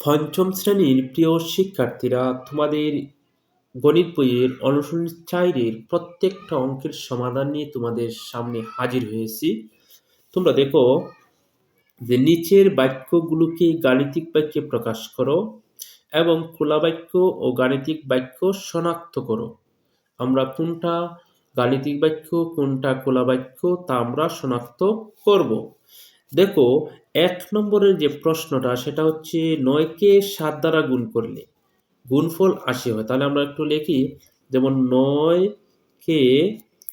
পঞ্চম শ্রেণির প্রিয় শিক্ষার্থীরা, তোমাদের গণিত বইয়ের অনুশীলন চাইরের প্রত্যেকটা অঙ্কের সমাধান নিয়ে তোমাদের সামনে হাজির হয়েছি। তোমরা দেখো যে নিচের বাক্যগুলোকে গাণিতিক বাক্যে প্রকাশ করো এবং খোলা বাক্য ও গাণিতিক বাক্য শনাক্ত করো। আমরা কোনটা গাণিতিক বাক্য, কোনটা খোলা বাক্য তা আমরা শনাক্ত করব। দেখো, এক নম্বরের যে প্রশ্নটা, সেটা হচ্ছে নয়কে সাত দ্বারা গুণ করলে গুণফল আশি হয়। তাহলে আমরা একটু লিখি, যেমন নয়কে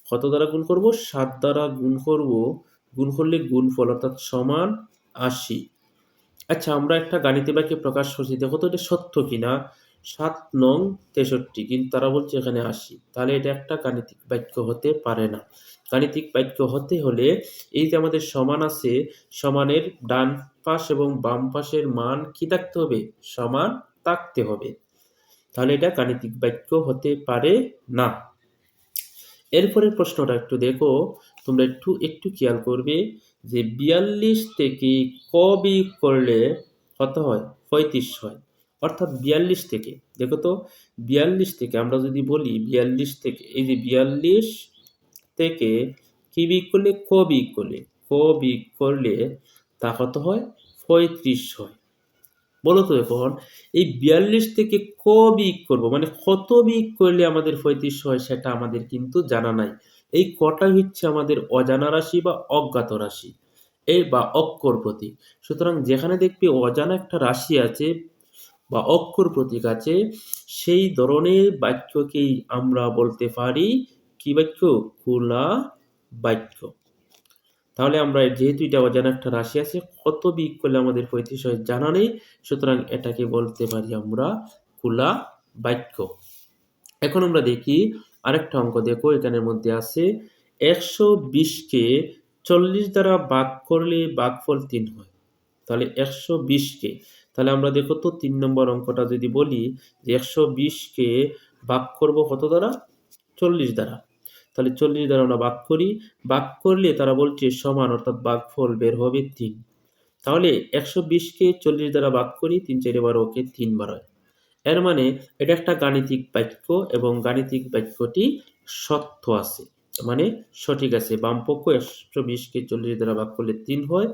কত দ্বারা গুণ করব? সাত দ্বারা গুণ করব, গুণ করলে গুণফল অর্থাৎ সমান আশি। আচ্ছা আমরা একটা গাণিতিক বাক্যে প্রকাশ করছি, দেখো তো এটা সত্য কিনা? সাত নং তেষট্টি, কিন্তু তারা বলছে এখানে আশি। তাহলে এটা একটা গাণিতিক বাক্য হতে পারে না। গাণিতিক বাক্য হতে হলে এই যে আমাদের সমান আছে, সমানের ডান পাশ এবং বাম পাশের মান কি থাকতে হবে? সমান থাকতে হবে। তাহলে এটা গাণিতিক বাক্য হতে পারে না। এরপরের প্রশ্নটা একটু দেখো। তোমরা একটু একটু খেয়াল করবে যে বিয়াল্লিশ থেকে ক বিয়োগ করলে কত হয়? পঁয়ত্রিশ হয়। অর্থাৎ বিয়াল্লিশ থেকে। দেখো তো, বিয়াল্লিশ থেকে আমরা যদি বলি বিয়াল্লিশ থেকে, এই যে বিয়াল্লিশ থেকে কি বিক করলে? ক বিক করলে। ক বিক করলে তা কত হয়? পঁয়ত্রিশ হয়। বলো তো এখন, এই বিয়াল্লিশ থেকে ক বিক করব মানে কত বিক করলে আমাদের পঁয়ত্রিশ হয় সেটা আমাদের কিন্তু জানা নাই। এই কটাই হচ্ছে আমাদের অজানা রাশি বা অজ্ঞাত রাশি এই বা অক্ষর প্রতীক। সুতরাং যেখানে দেখবে অজানা একটা রাশি আছে বা অক্ষর প্রতীক আছে, সেই ধরনের বাক্যকেই আমরা বলতে পারি কি বাক্য? খোলা বাক্য। তাহলে আমরা যেহেতু এটা অজানা একটা রাশি আছে, কত বিয়োগ করলে আমাদের পঁয়ত্রিশ হয় জানা নেই, সুতরাং এটাকে বলতে পারি আমরা খোলা বাক্য। এখন আমরা দেখি আরেকটা অঙ্ক, দেখো এখানের মধ্যে আছে, একশো বিশকে চল্লিশ দ্বারা বাক করলে বাকফল তিন হয়। তাহলে একশো বিশকে তাহলে আমরা দেখো তো তিন নম্বর অঙ্কটা যদি বলি যে একশো বিশকে বাক করব কত দ্বারা? চল্লিশ দ্বারা। তাহলে চল্লিশ দ্বারা আমরা বাক করি। বাক করলে তারা বলছে সমান, অর্থাৎ বাঘফল বের হবে তিন। তাহলে একশো বিশকে চল্লিশ দ্বারা বাক করি, তিন চারি বারো, ওকে তিন বার হয়। এর মানে এটা একটা গাণিতিক বাক্য এবং গাণিতিক বাক্যটি সত্য আছে। মানে সঠিক আছে। বামপক্ষ একশো বিশকে চল্লিশ দ্বারা ভাগ করলে তিন হয়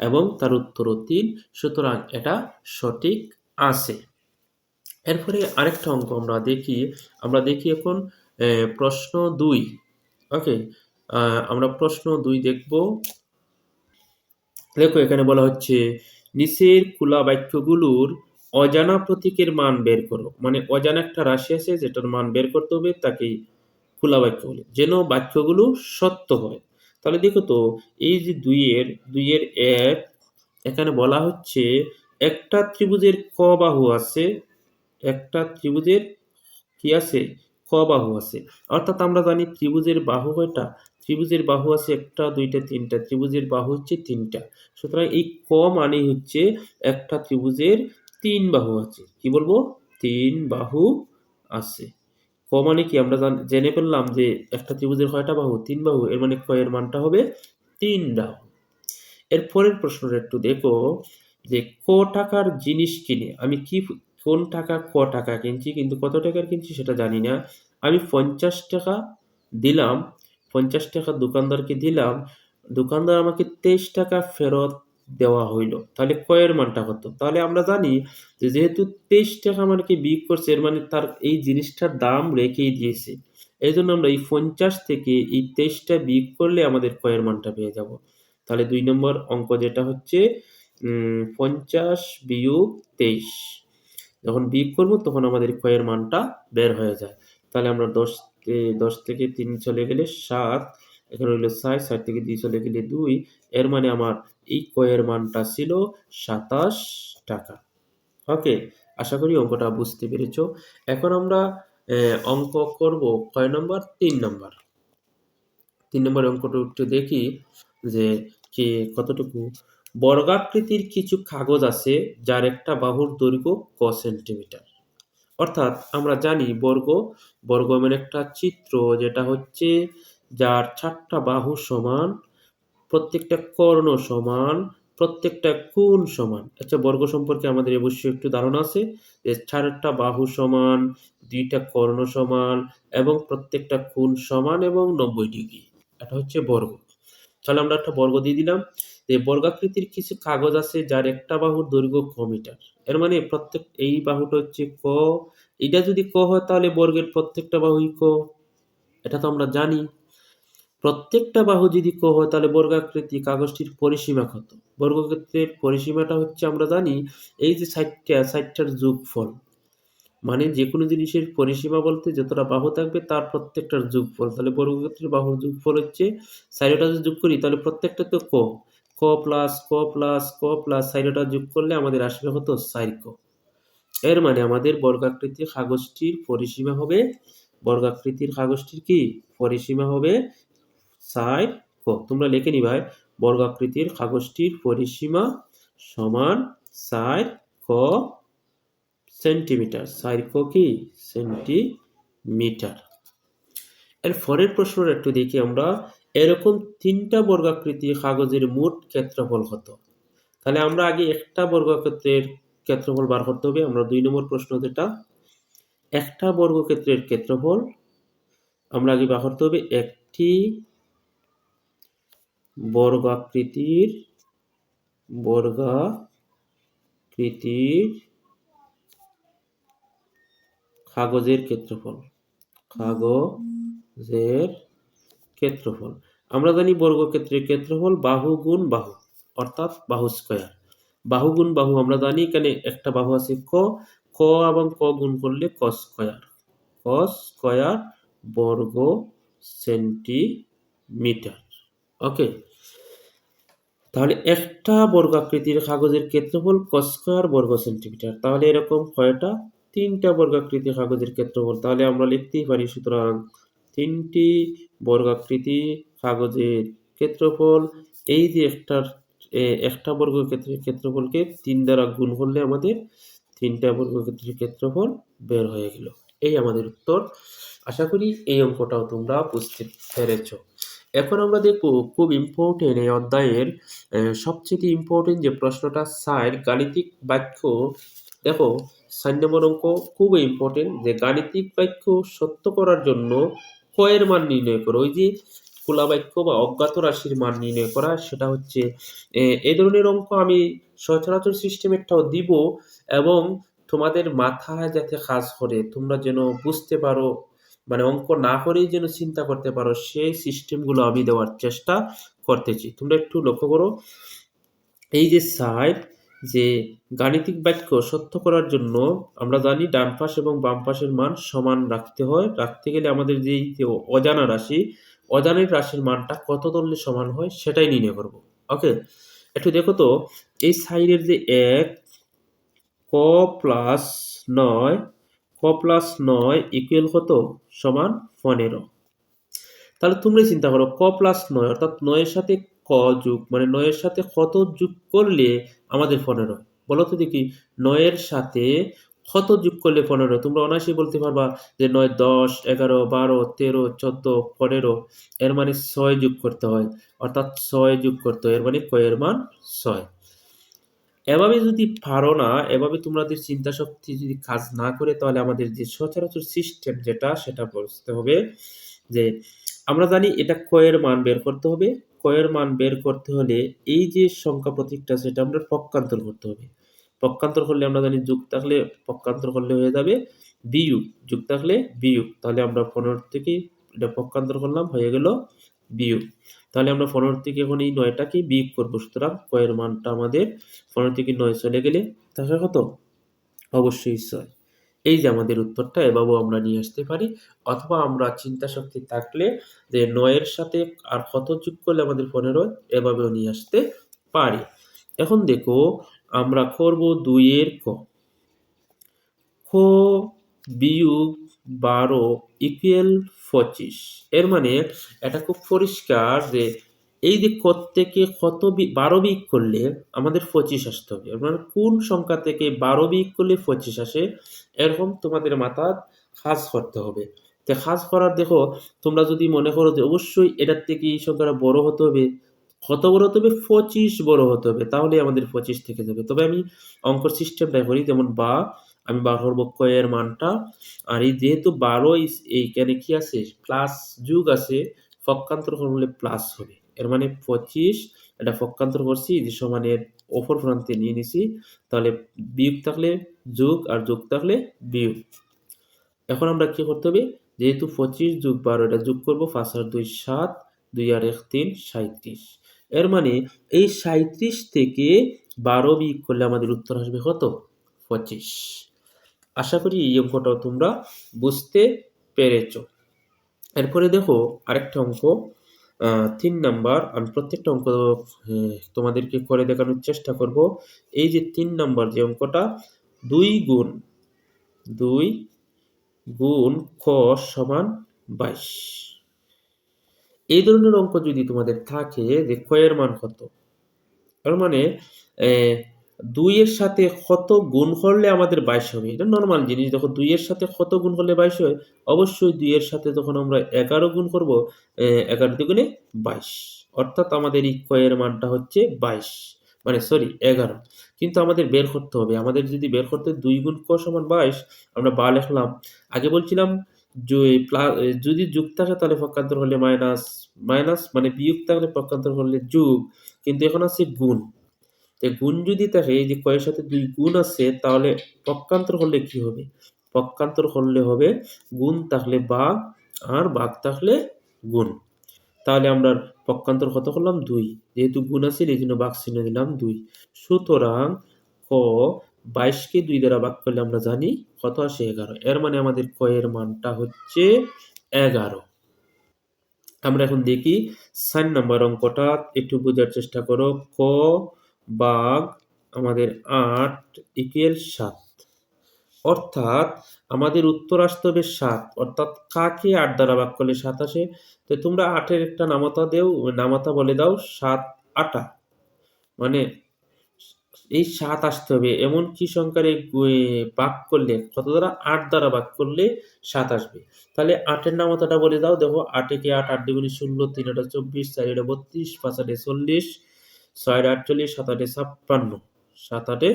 এবং তার উত্তরও তিন। সুতরাং এটা সঠিক আছে। এরপরে আরেকটা অঙ্ক আমরা দেখি। আমরা দেখি এখন প্রশ্ন দুই। ওকে আমরা প্রশ্ন দুই দেখব। দেখো, এখানে বলা হচ্ছে, নিচের খোলা বাক্যগুলোর অজানা প্রতীকের মান বের করো। মানে অজানা একটা রাশি আছে, যেটার মান বের করতে হবে তাকে খোলা বাক্য বলে। যেন বাক্যগুলো সত্য হয়। তাহলে দেখো তো, এই যে দুইয়ের দুইয়ের এক, এখানে বলা হচ্ছে, একটা ত্রিভুজের ক বাহু আছে, একটা ত্রিভুজের কি আছে? বাহু আছে। অর্থাৎ আমরা জানি ত্রিভুজের বাহু কয়টা? ত্রিভুজের বাহু আছে একটা, দুইটা, তিনটা। ত্রিভুজের বাহু হচ্ছে তিনটা। সুতরাং এই ক মানে হচ্ছে একটা ত্রিভুজের তিন বাহু আছে। কি বলব? তিন বাহু আছে। ক মানে কি? আমরা জেনে ফেললাম যে একটা ত্রিভুজের কয়টা বাহু? তিন বাহু। এর মানে ক এর মানটা হবে তিন বাহু। এর পরের প্রশ্নটা একটু দেখো যে ক টাকার জিনিস কিনে আমি কি কোন টাকা, ক টাকা কিনছি, কিন্তু কত টাকার কিনছি সেটা জানি না। আমি পঞ্চাশ টাকা দিলাম, পঞ্চাশ টাকা দোকানদারকে দিলাম, দোকানদার আমাকে তেইশ টাকা ফেরত দেওয়া হইল। তাহলে কয়ের মানটা কত? তাহলে আমরা জানি যে যেহেতু তেইশ টাকা আমাকে বিক করছে, এর মানে তার এই জিনিসটার দাম রেখেই দিয়েছে। এই জন্য আমরা এই পঞ্চাশ থেকে এই তেইশটা বিক করলে আমাদের কয়ের মানটা পেয়ে যাব। তাহলে দুই নম্বর অঙ্ক যেটা হচ্ছে পঞ্চাশ বিয়োগ তেইশ। যখন বিয়োগ করব, তখন আমাদের কয়ের মানটা বের হয়ে যায়। তাহলে আমরা দশ দশ থেকে তিন চলে গেলে সাত, এখানে হইল ছয় ষাট থেকে দুই চলে গেলে দুই, এর মানে আমার এই কয়ের মানটা ছিল সাতাশ টাকা। ওকে, আশা করি অঙ্কটা বুঝতে পেরেছ। এখন আমরা অঙ্ক করব কয় নম্বর? তিন নম্বর। তিন নম্বর অঙ্কটা একটু দেখি যে কে কতটুকু বর্গাকৃতির কিছু কাগজ আছে, যার একটা বাহুর দৈর্ঘ্য ক সেন্টিমিটার। অর্থাৎ আমরা জানি বর্গ বর্গ মানে একটা চিত্র যেটা হচ্ছে যার চারটা বাহু সমান, প্রত্যেকটা কর্ণ সমান, প্রত্যেকটা কোণ সমান। আচ্ছা বর্গ সম্পর্কে আমাদের অবশ্যই একটু ধারণা আছে যে চারটা বাহু সমান, দুইটা কর্ণ সমান এবং প্রত্যেকটা কোণ সমান এবং নব্বই ডিগ্রি। এটা হচ্ছে বর্গ। তাহলে আমরা একটা বর্গ দিয়ে দিলাম। যে বর্গাকৃতির কিছু কাগজ আছে যার একটা বাহুর দৈর্ঘ্য ক মিটার। এর মানে প্রত্যেক, এই বাহুটা হচ্ছে ক। এটা যদি ক হয় তাহলে বর্গের প্রত্যেকটা বাহুই ক। এটা তো আমরা জানি। প্রত্যেকটা বাহু যদি ক হয় তাহলে বর্গাকৃতি কাগজটির পরিসীমা কত? বর্গক্ষেত্রের পরিসীমাটা হচ্ছে আমরা জানি, এই যে সাইটটা সাইটটার যোগফল। মানে যে কোনো জিনিসের পরিসীমা বলতে যতটা বাহু থাকবে তার প্রত্যেকটার যোগফল। তাহলে বর্গক্ষেত্রের বাহুর যোগফল হচ্ছে সাইডটা যদি যোগ করি, তাহলে প্রত্যেকটা তো ক। ক প্লাস ক প্লাস ক প্লাস সাইডটা যোগ করলে আমাদের আসবে হতো সাইড ক। এর মানে আমাদের বর্গাকৃতির কাগজটির পরিসীমা হবে, বর্গাকৃতির কাগজটির কি? পরিসীমা হবে সাইড ক। তোমরা লিখে নিবাই বর্গাকৃতির কাগজটির পরিসীমা সমান সাইড ক সেন্টিমিটার। সাইড ক? কি সেন্টিমিটার। এর পরের প্রশ্নটা একটু দেখি আমরা। এরকম তিনটা বর্গাকৃতি কাগজের মোট ক্ষেত্রফল কত? তাহলে আমরা আগে একটা বর্গক্ষেত্রের ক্ষেত্রফল বার করতে হবে। আমরা দুই নম্বর প্রশ্ন যেটা। একটা বর্গক্ষেত্রের ক্ষেত্রফল আমরা আগে বার করতে হবে। একটি বর্গাকৃতির বর্গাকৃতির কাগজের ক্ষেত্রফল। কাগজের ক্ষেত্রফল। আমরা জানি বর্গক্ষেত্রের ক্ষেত্রফল বাহু গুণ বাহু, অর্থাৎ বাহু স্কয়ার বাহু গুণ বাহু আমরা জানি এখানে একটা বাহু আছে ক। ক এবং ক গুণ করলে ক স্কয়ার ক স্কয়ার বর্গ সেন্টিমিটার ওকে তাহলে একটা বর্গাকৃতির কাগজের ক্ষেত্রফল ক স্কয়ার বর্গ সেন্টিমিটার তাহলে এরকম কয়টা? তিনটা বর্গাকৃতি কাগজের ক্ষেত্রফল, তাহলে আমরা লিখতেই পারি সুতরাং তিনটি বর্গাকৃতি কাগজের ক্ষেত্রফল, এই যে একটার একটা বর্গক্ষেত্রের ক্ষেত্রফলকে তিন দ্বারা গুণ করলে আমাদের তিনটা বর্গক্ষেত্রের ক্ষেত্রফল বের হয়ে গেল। এই আমাদের উত্তর। আশা করি এই অঙ্কটাও তোমরা বুঝতে পেরেছ। এখন আমরা দেখব খুব ইম্পর্টেন্ট এই অধ্যায়ের সবচেয়ে ইম্পর্টেন্ট যে প্রশ্নটা সাইড গাণিতিক বাক্য, দেখো সাইন নম্বর অঙ্ক খুবই ইম্পর্টেন্ট যে গাণিতিক বাক্য সত্য করার জন্য কয়ের মান নির্ণয় করো। ওই যে খোলা বাক্য বা অজ্ঞাত রাশির মান নির্ণয় করা, সেটা হচ্ছে এই ধরনের অঙ্ক আমি সচরাচর সিস্টেমেরটাও দিব এবং তোমাদের মাথায় যাতে কাজ করে, তোমরা যেন বুঝতে পারো মানে অঙ্ক না করেই যেন চিন্তা করতে পারো, সেই সিস্টেমগুলো আমি দেওয়ার চেষ্টা করতেছি। তোমরা একটু লক্ষ্য করো। এই যে সাইড যে গাণিতিক বাক্য সত্য করার জন্য আমরা জানি ডান পাশ এবং বাম পাশের মান সমান রাখতে হয়। রাখতে গেলে আমাদের যেই অজানা রাশি অজানের রাশির মানটা কত ধরলে সমান হয় সেটাই নির্ণয় করব। ওকে? একটু দেখো তো, এই সাইডের যে এক, ক প্লাস নয়, ক প্লাস নয় ইকুয়াল কত? সমান পনেরো। তাহলে তোমরাই চিন্তা করো, ক প্লাস নয় অর্থাৎ নয়ের সাথে ক যুগ মানে নয়ের সাথে কত যুগ করলে আমাদের পনেরো। বলো তো দেখি, নয়ের সাথে কত যুগ করলে পনেরো? তোমরা অনায়াসে বলতে পারবা যে নয়, দশ, এগারো, বারো, তেরো, চোদ্দ, পনেরো। এর মানে ছয় যুগ করতে হয়। অর্থাৎ ছয় যুগ করতে হয়। এর মানে কয়ের মান? ছয়। এভাবে যদি পারো না, এভাবে তোমাদের চিন্তা শক্তি যদি কাজ না করে, তাহলে আমাদের যে সচরাচর সিস্টেম যেটা, সেটা বুঝতে হবে যে, আমরা জানি এটা কয়ের মান বের করতে হবে। কয়ের মান বের করতে হলে এই যে সংখ্যা প্রতীকটা, সেটা আমরা পক্ষান্তর করতে হবে। পক্ষান্তর করলে আমরা জানি যুগ থাকলে পক্ষান্তর করলে হয়ে যাবে বিয়োগ। যুগ থাকলে বিয়োগ। তাহলে আমরা পনেরো থেকে, এটা পক্ষান্তর করলাম, হয়ে গেল বিয়োগ। তাহলে আমরা পনেরো থেকে এখন এই নয়টাকে বিয়োগ করব। সুতরাং কয়ের মানটা আমাদের পনেরো থেকে নয় চলে গেলে, তাহলে কত? অবশ্যই ছয়। এই যে আমাদের উত্তরটা, এভাবেও আমরা নিয়ে আসতে পারি। অথবা আমরা চিন্তা শক্তি থাকলে যে নয়ের সাথে আর কত যুগ করলে আমাদের পনেরো, এভাবেও নিয়ে আসতে পারি। এখন দেখো, আমরা করব দুইয়ের ক। ক বিয়োগ বারো ইকুয়াল পঁচিশ। এর মানে এটা খুব পরিষ্কার যে এই যে থেকে কত বারো বিক করলে আমাদের পঁচিশ আসতে হবে। মানে কোন সংখ্যা থেকে বারো বিক করলে পঁচিশ আসে, এরকম তোমাদের মাথা খাস করতে হবে। তো খাস করার দেখো, তোমরা যদি মনে করো যে অবশ্যই এটার থেকে এই সংখ্যাটা বড় হতে হবে, কত বড় হতে হবে? পঁচিশ বড় হতে হবে তাহলে আমাদের পঁচিশ থেকে যাবে। তবে আমি অঙ্কর সিস্টেমটা করি, যেমন বা, আমি বার করব কয়ের মানটা, আর এই যেহেতু বারো এইখানে কি আছে? প্লাস যুগ আছে, পক্ষান্তর করলে প্লাস হবে। এর মানে পঁচিশ, এটা পক্ষান্তর করছি যে সমানের অপর প্রান্তে নিয়ে নিছি, তাহলে বিয়োগ থাকলে যোগ আর যোগ থাকলে বিয়োগ। এখন আমরা কি করতে হবে? যেহেতু পঁচিশ যোগ বারো, এটা যোগ করব পাঁচ আর দুই সাত, দুই আর এক তিন সাঁত্রিশ এর মানে এই সাঁত্রিশ থেকে বারো বিয়োগ করলে আমাদের উত্তর আসবে কত? পঁচিশ। আশা করি এই অঙ্কটাও তোমরা বুঝতে পেরেছ। এরপরে দেখো আরেকটা অঙ্ক। তিন নাম্বার আমি প্রত্যেকটা অঙ্ক তোমাদেরকে করে দেখানোর চেষ্টা করব। এই যে তিন নাম্বার যে অঙ্কটা, দুই গুণ দুই গুণ ক সমান বাইশ। এই ধরনের অঙ্ক যদি তোমাদের থাকে, যে কয়ের মান কত? তার মানে দুইয়ের সাথে কত গুণ করলে আমাদের বাইশ হবে? এটা নর্মাল জিনিস। দেখো, দুইয়ের সাথে কত গুণ করলে বাইশ হয়? অবশ্যই দুইয়ের সাথে যখন আমরা এগারো গুণ করব এগারো দুগুণে বাইশ। অর্থাৎ আমাদের এই কয়ের মানটা হচ্ছে বাইশ। মানে সরি এগারো। কিন্তু আমাদের বের করতে হবে। আমাদের যদি বের করতে দুই গুণ ক সমান বাইশ, আমরা বা লিখলাম। আগে বলছিলাম যদি যুগ থাকে তাহলে পক্ষান্তর হলে মাইনাস মাইনাস মানে বিয়োগ থাকলে পক্ষান্তর হলে যুগ। কিন্তু এখন আছে গুণ। তো গুণ যদি থাকে যে কয়ের সাথে দুই গুণ আছে, তাহলে পক্ষান্তর হলে কি হবে? পক্ষান্তর হলে হবে গুণ থাকলে বাঘ আর বাঘ থাকলে গুণ। তাহলে আমরা পক্ষান্তর কত করলাম? দুই। যেহেতু গুণ আছে, এই জন্য বাঘ চিহ্ন দিলাম দুই। সুতরাং ক বাইশকে দুই দ্বারা ভাগ করলে আমরা জানি কত আসে এগারো। এর মানে আমাদের ক এর মানটা হচ্ছে এগারো। আমরা এখন দেখি সাইন নাম্বার অঙ্কটা। একটু বোঝার চেষ্টা করো। ক বাঘ আমাদের আট ইকুয়াল সাত। অর্থাৎ আমাদের উত্তর আসতে হবে সাত। অর্থাৎ কাকে আট দ্বারা ভাগ করলে সাত আসে? তো তোমরা আটের একটা নামাতা দেও, নামাতা বলে দাও, সাত আটা। মানে এই সাত আসতে হবে। এমন কি সংখ্যার ভাগ করলে, কত দ্বারা? আট দ্বারা ভাগ করলে সাত আসবে। তাহলে আটের নামতাটা বলে দাও। দেখো, আটে কি আট? আট দুগুণি ষোলো, তিন আটা চব্বিশ, চার আটা বত্রিশ, পাঁচ আটে চল্লিশ ছয় আটে আটচল্লিশ সাত আটে ছাপ্পান্ন, সাত আটে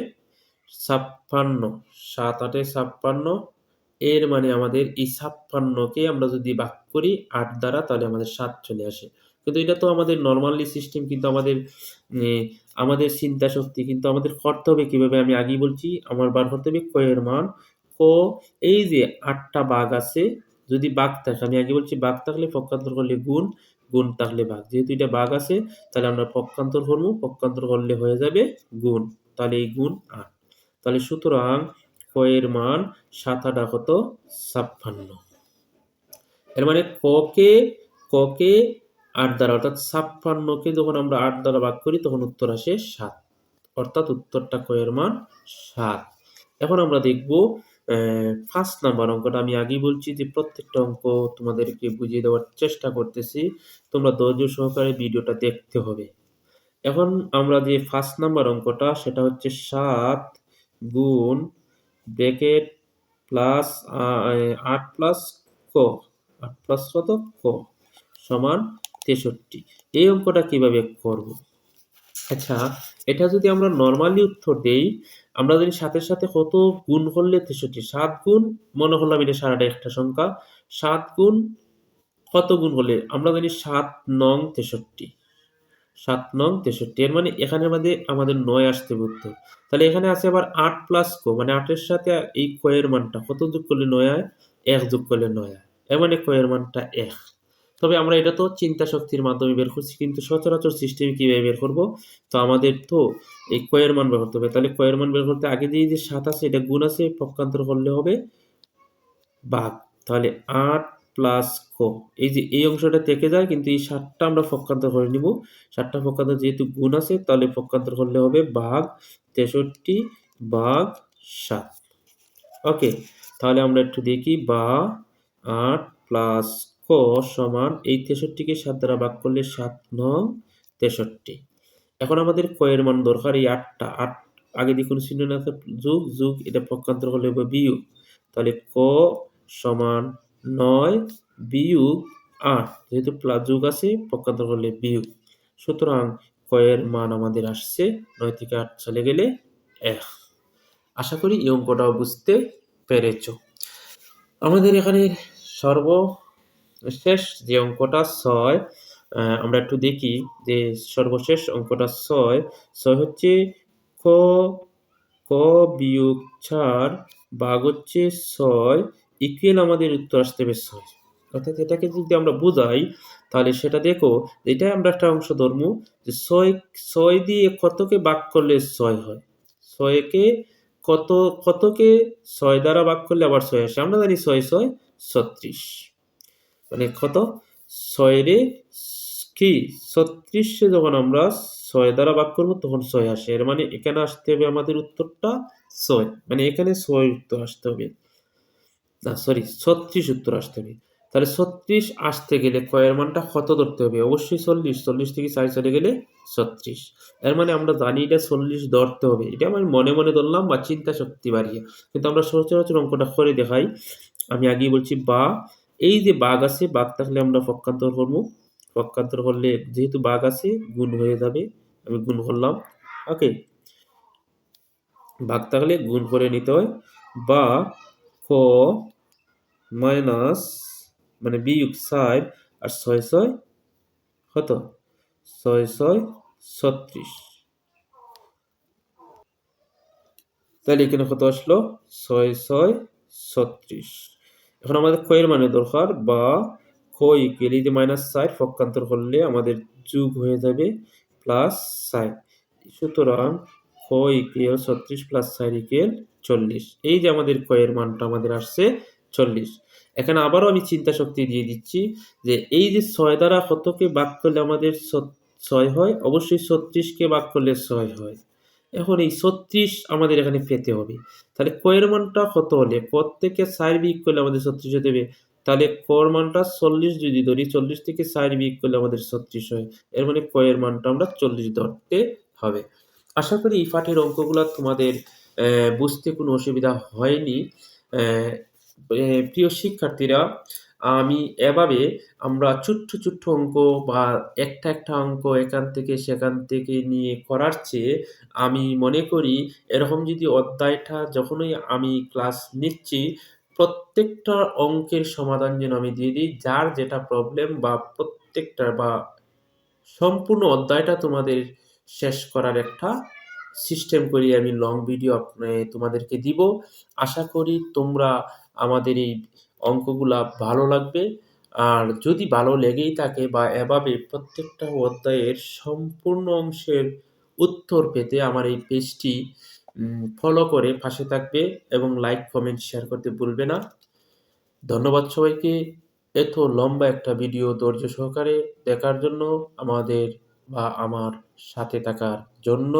ছাপ্পান্ন, সাত আটে ছাপ্পান্ন। এর মানে আমাদের এই ছাপ্পান্নকে আমরা যদি ভাগ করি আট দ্বারা, তাহলে আমাদের সাত চলে আসে। কিন্তু এটা তো আমাদের নর্মালি সিস্টেম কিন্তু আমাদের আমাদের চিন্তা শক্তি কিন্তু আমাদের করতে হবে কীভাবে? আমি আগেই বলছি, আমার বার করতে হবে কয়ের মান। ক, এই যে আটটা বাঘ আছে, যদি বাঘ থাকে, আমি আগে বলছি বাঘ থাকলে পক্ষান্তর করলে গুণ গুণ থাকলে বাঘ যেহেতু এটা বাঘ আছে, তাহলে আমরা পক্ষান্তর করব। পক্ষান্তর করলে হয়ে যাবে গুণ। তাহলে এই গুণ আট। তাহলে সুতরাং কয়ের মান সাত আটা কত? ছাপ্পান্ন। এর মানে ককে ককে আট দ্বারা, অর্থাৎ ছাপ্পান্নকে যখন আমরা আট দ্বারা ভাগ করি, তখন উত্তর আসে সাত। অর্থাৎ উত্তরটা কয়ের মান সাত। এখন আমরা দেখব ফার্স্ট নাম্বার অঙ্কটা আমি আগেই বলছি যে প্রত্যেকটা অঙ্ক তোমাদেরকে বুঝিয়ে দেওয়ার চেষ্টা করতেছি। তোমরা ধৈর্য সহকারে ভিডিওটা দেখতে হবে। এখন আমরা যে ফার্স্ট নাম্বার অঙ্কটা, সেটা হচ্ছে সাত গুণ ব্র্যাকেট প্লাস আট প্লাস ক। আট প্লাস কত? ক সমান তেষট্টি। এই অঙ্কটা কীভাবে করব? আচ্ছা এটা যদি আমরা নর্মালি উত্তর দেই আমরা যদি সাথে সাথে কত গুণ করলে তেষট্টি? সাত গুণ, মনে করলাম এটা সারাটা একটা সংখ্যা। সাত গুণ, কত গুণ করলে? আমরা জানি সাত নং তেষট্টি। সাত নং তেষট্টি, এর মানে এখানে আমাদের আমাদের নয় আসতে উত্তর তাহলে এখানে আছে আবার আট প্লাস কো মানে আটের সাথে এই কয়ের মানটা কত যোগ করলে নয় এক যোগ করলে নয় হয়। এর মানে কয়ের মানটা এক। তবে আমরা এটা তো চিন্তা শক্তির মাধ্যমে বের করছি, কিন্তু সচরাচর সিস্টেমে কীভাবে বের করব? তো আমাদের তো এই কয়ের মান বের করতে হবে। তাহলে কয়ের মান বের করতে আগে দিয়ে যে সাত আছে, এটা গুণ আছে, পক্ষান্তর করলে হবে ভাগ তাহলে আট প্লাস কো। এই যে এই অংশটা থেকে যায়, কিন্তু এই সাতটা আমরা পক্ষান্তর করে নিব। সাতটা পক্ষান্তর যেহেতু গুণ আছে, তাহলে পক্ষান্তর করলে হবে ভাগ তেষট্টি ভাগ সাত। ওকে, তাহলে আমরা একটু দেখি, বা আট প্লাস সমান এই তেষট্টিকে সাত দ্বারা ভাগ করলে সাত নং তেষট্টি। এখন আমাদের কয়ের মান দরকার এই আটটা। আট আগে দেখুন চিহ্ন না যুগ, যোগ এটা পক্ষান্তর করলে হবে বিয়োগ। তাহলে ক সমান নয় বিয়োগ আট, যেহেতু প্লাস যুগ আছে পক্ষান্তর করলে বিয়োগ। সুতরাং কয়ের মান আমাদের আসছে নয় থেকে আট চলে গেলে এক। আশা করি এই অঙ্কটাও বুঝতে পেরেছ। আমাদের এখানে সর্বশেষ যে অঙ্কটা ছয় আমরা একটু দেখি যে সর্বশেষ অঙ্কটা ছয় ছয় হচ্ছে ক ক বিয়োগ চার ভাগ হচ্ছে ছয় ইকুয়েল আমাদের উত্তর আসতে হবে ছয়। অর্থাৎ এটাকে যদি আমরা বোঝাই, তাহলে সেটা দেখো এটা আমরা একটা অংশ ধর্ম যে ছয় ছয় দিয়ে কতকে বাক করলে ছয় হয়? ছয়কে কত, কতকে ছয় দ্বারা বাক করলে আবার ছয় আসে? আমরা জানি ছয় ছয়, ছত্রিশ। মানে কত? ছয় রে কি? ছত্রিশে যখন আমরা ছয় দ্বারা ভাগ করব, তখন ছয় আসে। এর মানে এখানে আসতে হবে আমাদের উত্তরটা ছয়। মানে এখানে ছয় উত্তর আসতে হবে। না সরি ছত্রিশ উত্তর আসতে হবে। তাহলে ছত্রিশ আসতে গেলে কয়ের মানটা কত ধরতে হবে? অবশ্যই চল্লিশ। চল্লিশ থেকে চার চলে গেলে ছত্রিশ। এর মানে আমরা জানি এটা চল্লিশ ধরতে হবে। এটা আমি মনে মনে ধরলাম বা চিন্তা শক্তি বাড়িয়ে। কিন্তু আমরা সচরাচর অঙ্কটা করে দেখাই। আমি আগেই বলছি বা এই যে বাঘ আছে বাঘ থাকলে আমরা পক্ষান্তর করব। পক্ষান্তর করলে যেহেতু বাঘ আছে, গুণ হয়ে যাবে, আমি গুণ করলাম। ওকে। ভাগ থাকলে গুণ করে নিতে হয়। বা ক মাইনাস মানে বিয়োগ সাইড আর ছয় ছয় কত? ছয় ছয় ছত্রিশ। তাহলে এখানে কত আসলো? ছয় ছয় ছত্রিশ। এখন আমাদের কয়ের মানে দরকার বা ক ইকুয়াল এই যে মাইনাস সাইড পক্ষান্তর করলে আমাদের যোগ হয়ে যাবে প্লাস সাইড সুতরাং ক ইকুয়াল ছত্রিশ প্লাস সাইড ইকুয়াল চল্লিশ। এই যে আমাদের কয়ের মানটা আমাদের আসছে চল্লিশ। এখানে আবারও আমি চিন্তা শক্তি দিয়ে দিচ্ছি যে এই যে ছয় দ্বারা কতকে ভাগ করলে আমাদের ছয় হয়? অবশ্যই ছত্রিশকে ভাগ করলে ছয় হয়। এখন এই ছত্রিশ আমাদের এখানে পেতে হবে। তাহলে কয়ের মানটা কত হলে? কত থেকে চার বিয়োগ করলে আমাদের ছত্রিশ হতে হবে। তাহলে কর মানটা চল্লিশ যদি ধরি, চল্লিশ থেকে চার বিয়োগ করলে আমাদের ছত্রিশ হয়। এর মানে কয়ের মানটা আমরা চল্লিশ ধরতে হবে। আশা করি এই পাঠের অঙ্কগুলো তোমাদের বুঝতে কোনো অসুবিধা হয়নি। প্রিয় শিক্ষার্থীরা আমি এভাবে আমরা ছোট্ট ছোট্ট অঙ্ক বা একটা একটা অঙ্ক এখান থেকে সেখান থেকে নিয়ে করার চেয়ে আমি মনে করি এরকম যদি অধ্যায়টা যখনই আমি ক্লাস নিচ্ছি, প্রত্যেকটা অঙ্কের সমাধান যেন আমি দিয়ে দিই, যার যেটা প্রবলেম বা প্রত্যেকটা বা সম্পূর্ণ অধ্যায়টা তোমাদের শেষ করার একটা সিস্টেম করি আমি লং ভিডিও তোমাদেরকে দিব। আশা করি তোমরা আমাদের এই অঙ্কগুলা ভালো লাগবে। আর যদি ভালো লেগেই থাকে বা এভাবে প্রত্যেকটা অধ্যায়ের সম্পূর্ণ অংশের উত্তর পেতে আমার এই পেজটি ফলো করে পাশে থাকবে এবং লাইক কমেন্ট শেয়ার করতে ভুলবে না। ধন্যবাদ সবাইকে। এত লম্বা একটা ভিডিও ধৈর্য সহকারে দেখার জন্য আমাদের বা আমার সাথে থাকার জন্য।